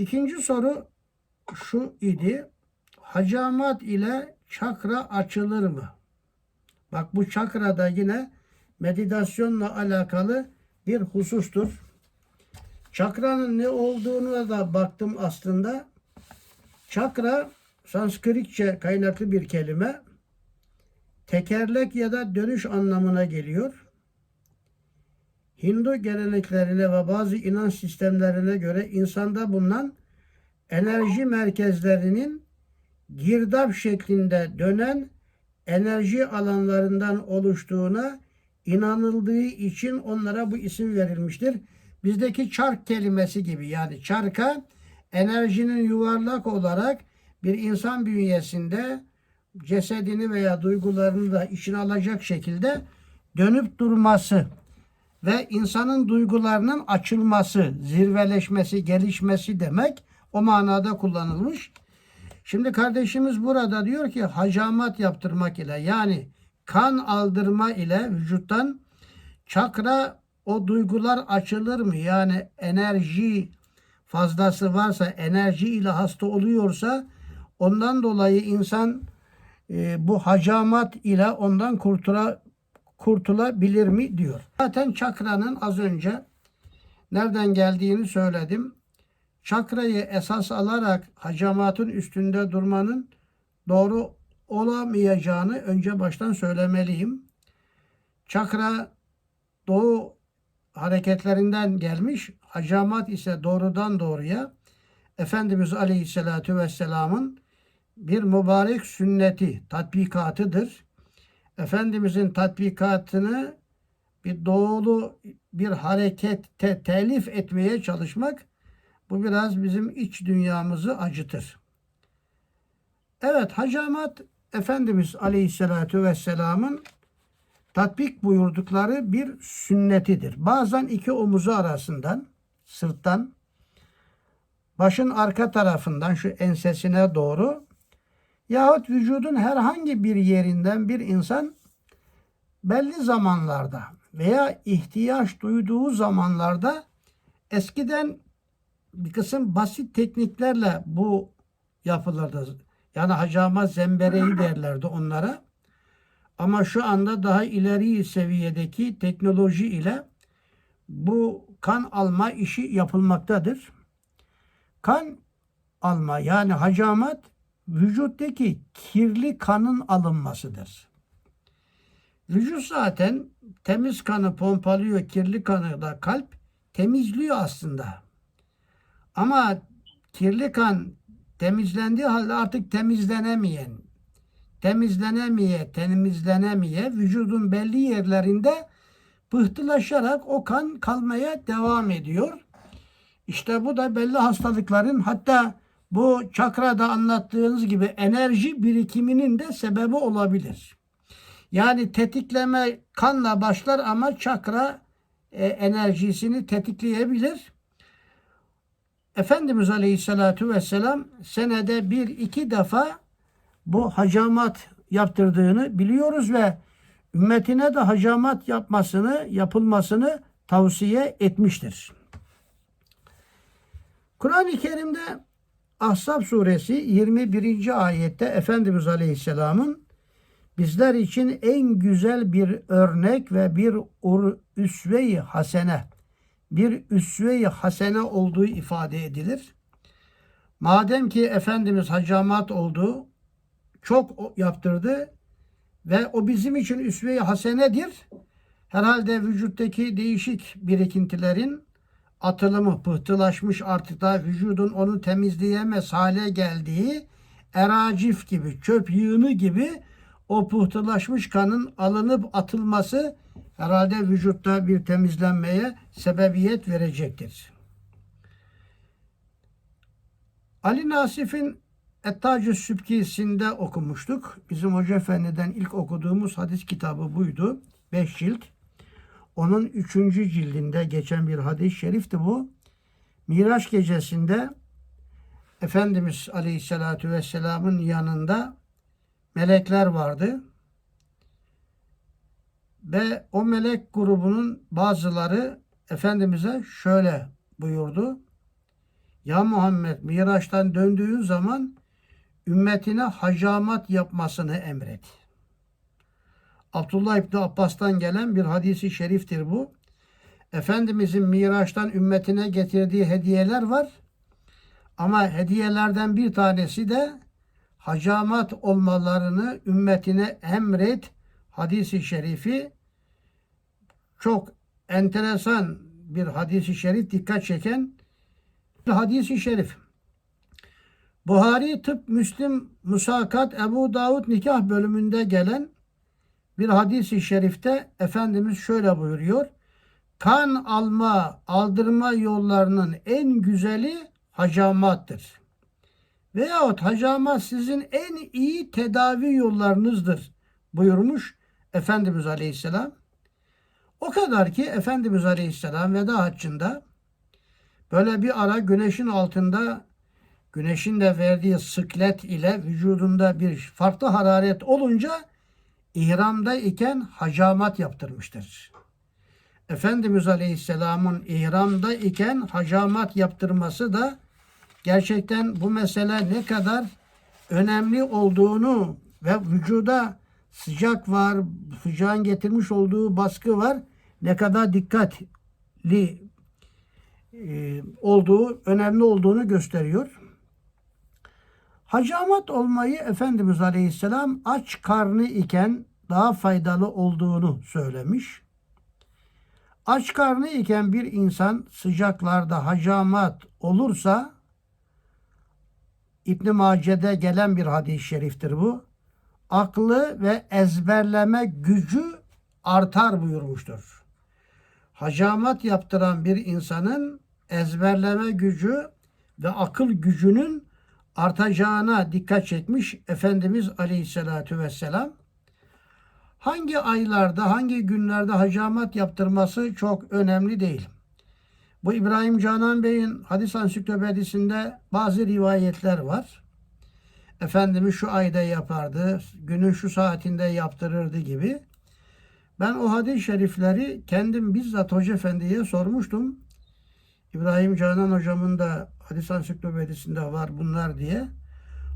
İkinci soru şu idi. Hacamat ile çakra açılır mı? Bak bu çakra da yine meditasyonla alakalı bir husustur. Çakranın ne olduğuna da baktım aslında. Çakra Sanskritçe kaynaklı bir kelime. Tekerlek ya da dönüş anlamına geliyor. Hindu geleneklerine ve bazı inanç sistemlerine göre insanda bulunan enerji merkezlerinin girdap şeklinde dönen enerji alanlarından oluştuğuna inanıldığı için onlara bu isim verilmiştir. Bizdeki çark kelimesi gibi yani çarka enerjinin yuvarlak olarak bir insan bünyesinde cesedini veya duygularını da içine alacak şekilde dönüp durması ve insanın duygularının açılması, zirveleşmesi, gelişmesi demek o manada kullanılmış. Şimdi kardeşimiz burada diyor ki hacamat yaptırmak ile yani kan aldırma ile vücuttan çakra o duygular açılır mı? Yani enerji fazlası varsa, enerji ile hasta oluyorsa ondan dolayı insan e, bu hacamat ile ondan kurtula, kurtulabilir mi diyor. Zaten çakranın az önce nereden geldiğini söyledim. Çakrayı esas alarak hacamatın üstünde durmanın doğru olamayacağını önce baştan söylemeliyim. Çakra doğu hareketlerinden gelmiş. Hacamat ise doğrudan doğruya Efendimiz Aleyhisselatü Vesselam'ın bir mübarek sünneti, tatbikatıdır. Efendimizin tatbikatını bir doğulu bir harekette telif etmeye çalışmak bu biraz bizim iç dünyamızı acıtır. Evet hacamat Efendimiz Aleyhisselatü Vesselam'ın tatbik buyurdukları bir sünnetidir. Bazen iki omuzu arasından, sırttan, başın arka tarafından şu ensesine doğru yahut vücudun herhangi bir yerinden bir insan belli zamanlarda veya ihtiyaç duyduğu zamanlarda eskiden bir kısım basit tekniklerle bu yapılırdı. Yani hacama zembereği derlerdi onlara. Ama şu anda daha ileri seviyedeki teknoloji ile bu kan alma işi yapılmaktadır. Kan alma yani hacamat vücuttaki kirli kanın alınmasıdır. Vücut zaten temiz kanı pompalıyor, kirli kanı da kalp temizliyor aslında. Ama kirli kan temizlendiği halde artık temizlenemeyen, temizlenemeye, temizlenemeye vücudun belli yerlerinde pıhtılaşarak o kan kalmaya devam ediyor. İşte bu da belli hastalıkların hatta bu çakrada anlattığınız gibi enerji birikiminin de sebebi olabilir. Yani tetikleme kanla başlar ama çakra e, enerjisini tetikleyebilir. Efendimiz Aleyhisselatü Vesselam senede bir iki defa bu hacamat yaptırdığını biliyoruz ve ümmetine de hacamat yapmasını, yapılmasını tavsiye etmiştir. Kur'an-ı Kerim'de Ahzab suresi 21. ayette Efendimiz Aleyhisselam'ın bizler için en güzel bir örnek ve bir üsve-i hasene bir üsve-i hasene olduğu ifade edilir. Madem ki Efendimiz hacamat oldu, çok yaptırdı ve o bizim için üsve-i hasenedir. Herhalde vücuttaki değişik birikintilerin atılımı pıhtılaşmış artık da vücudun onu temizleyemez hale geldiği eracif gibi, çöp yığını gibi o pıhtılaşmış kanın alınıp atılması herhalde vücutta bir temizlenmeye sebebiyet verecektir. Ali Nasif'in Ettacı Sübkisi'nde okumuştuk. Bizim Hoca Efendi'den ilk okuduğumuz hadis kitabı buydu. Beş cilt. Onun üçüncü cildinde geçen bir hadis-i şerifti bu. Miraç gecesinde Efendimiz Aleyhisselatü Vesselam'ın yanında melekler vardı. Ve o melek grubunun bazıları Efendimiz'e şöyle buyurdu. Ya Muhammed Miraç'tan döndüğün zaman ümmetine hacamat yapmasını emret. Abdullah İbni Abbas'tan gelen bir hadisi şeriftir bu. Efendimizin Miraç'tan ümmetine getirdiği hediyeler var. Ama hediyelerden bir tanesi de hacamat olmalarını ümmetine emret hadisi şerifi çok enteresan bir hadisi şerif dikkat çeken bir hadisi şerif. Buhari Tıp Müslim Musakat Ebu Davud nikah bölümünde gelen bir hadisi şerifte Efendimiz şöyle buyuruyor. Kan alma, aldırma yollarının en güzeli hacamattır. Veyahut hacamat sizin en iyi tedavi yollarınızdır buyurmuş Efendimiz Aleyhisselam. O kadar ki Efendimiz Aleyhisselam veda haccında böyle bir ara güneşin altında güneşin de verdiği sıklet ile vücudunda bir farklı hararet olunca ihramda iken hacamat yaptırmıştır. Efendimiz Aleyhisselam'ın ihramda iken hacamat yaptırması da gerçekten bu mesele ne kadar önemli olduğunu ve vücuda sıcak var, sıcağın getirmiş olduğu baskı var, ne kadar dikkatli e, olduğu, önemli olduğunu gösteriyor. Hacamat olmayı Efendimiz Aleyhisselam aç karnı iken daha faydalı olduğunu söylemiş. Aç karnı iken bir insan sıcaklarda hacamat olursa İbn Mace'de gelen bir hadis-i şeriftir bu. Aklı ve ezberleme gücü artar buyurmuştur. Hacamat yaptıran bir insanın ezberleme gücü ve akıl gücünün artacağına dikkat çekmiş Efendimiz Aleyhisselatü Vesselam. Hangi aylarda, hangi günlerde hacamat yaptırması çok önemli değil. Bu İbrahim Canan Bey'in hadis ansiklopedisinde bazı rivayetler var. Efendimiz şu ayda yapardı, günün şu saatinde yaptırırdı gibi. Ben o hadis-i şerifleri kendim bizzat Hoca Efendi'ye sormuştum. İbrahim Canan hocamın da hadis ansiklopedisinde var bunlar diye.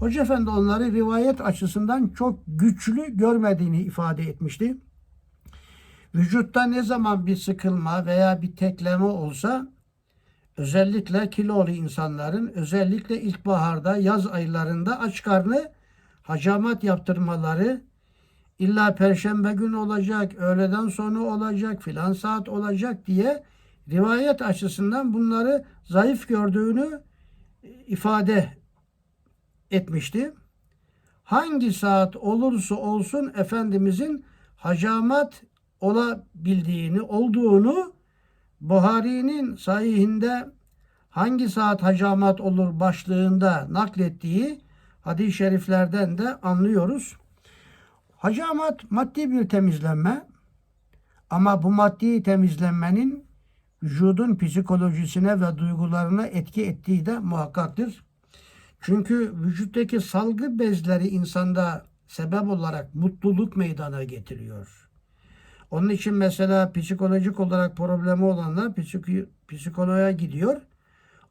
Hoca Efendi onları rivayet açısından çok güçlü görmediğini ifade etmişti. Vücutta ne zaman bir sıkılma veya bir tekleme olsa özellikle kilolu insanların özellikle ilkbaharda yaz aylarında aç karnı hacamat yaptırmaları illa perşembe günü olacak, öğleden sonra olacak, filan saat olacak diye rivayet açısından bunları zayıf gördüğünü ifade etmişti. Hangi saat olursa olsun Efendimizin hacamat olabildiğini, olduğunu Buhari'nin sahihinde hangi saat hacamat olur başlığında naklettiği hadis-i şeriflerden de anlıyoruz. Hacamat maddi bir temizlenme ama bu maddi temizlenmenin vücudun psikolojisine ve duygularına etki ettiği de muhakkaktır. Çünkü vücuttaki salgı bezleri insanda sebep olarak mutluluk meydana getiriyor. Onun için mesela psikolojik olarak problemi olanlar psik- psikoloğa gidiyor.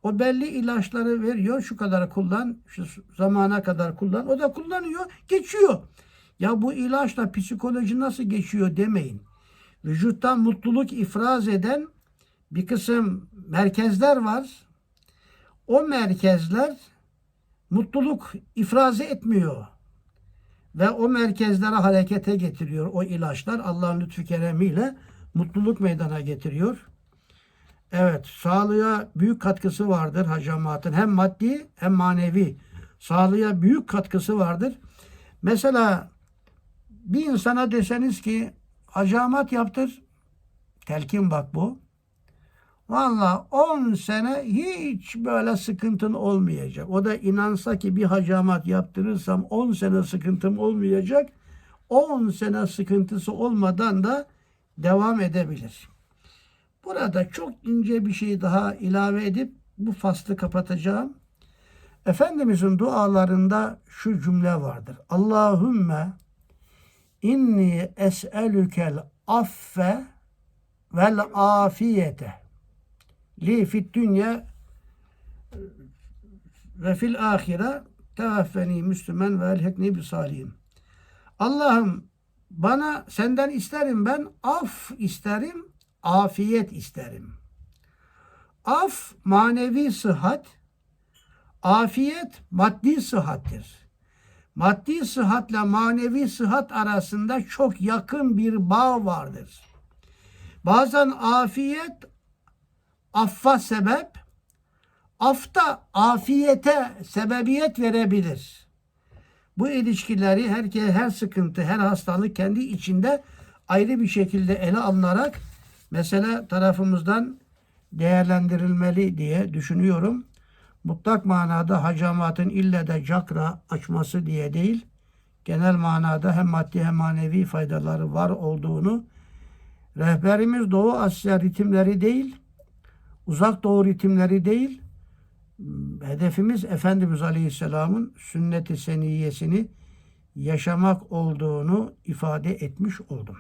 O belli ilaçları veriyor. Şu kadar kullan, şu zamana kadar kullan. O da kullanıyor, geçiyor. Ya bu ilaçla psikoloji nasıl geçiyor demeyin. Vücuttan mutluluk ifraz eden bir kısım merkezler var. O merkezler mutluluk ifraz etmiyor. Ve o merkezlere harekete getiriyor o ilaçlar. Allah'ın lütfu keremiyle mutluluk meydana getiriyor. Evet, sağlığa büyük katkısı vardır hacamatın. Hem maddi hem manevi. Sağlığa büyük katkısı vardır. Mesela bir insana deseniz ki hacamat yaptır. Telkin bak bu. Valla 10 sene hiç böyle sıkıntın olmayacak. O da inansa ki bir hacamat yaptırırsam 10 sene sıkıntım olmayacak. 10 sene sıkıntısı olmadan da devam edebilir. Burada çok ince bir şey daha ilave edip bu faslı kapatacağım. Efendimizin dualarında şu cümle vardır. Allahümme inni es'elükel affe vel afiyete li fit dünya ve fil ahire tevaffeni Müslüman ve elhekni bi salihin. Allah'ım bana senden isterim ben af isterim, afiyet isterim. Af manevi sıhhat, afiyet maddi sıhhattir. Maddi sıhhatle manevi sıhhat arasında çok yakın bir bağ vardır. Bazen afiyet affa sebep, afta afiyete sebebiyet verebilir. Bu ilişkileri herkes her sıkıntı, her hastalık kendi içinde ayrı bir şekilde ele alınarak mesele tarafımızdan değerlendirilmeli diye düşünüyorum. Mutlak manada hacamatın ille de cakra açması diye değil, genel manada hem maddi hem manevi faydaları var olduğunu rehberimiz Doğu Asya ritimleri değil, uzak doğu ritimleri değil, hedefimiz Efendimiz Aleyhisselam'ın sünnet-i seniyyesini yaşamak olduğunu ifade etmiş oldum.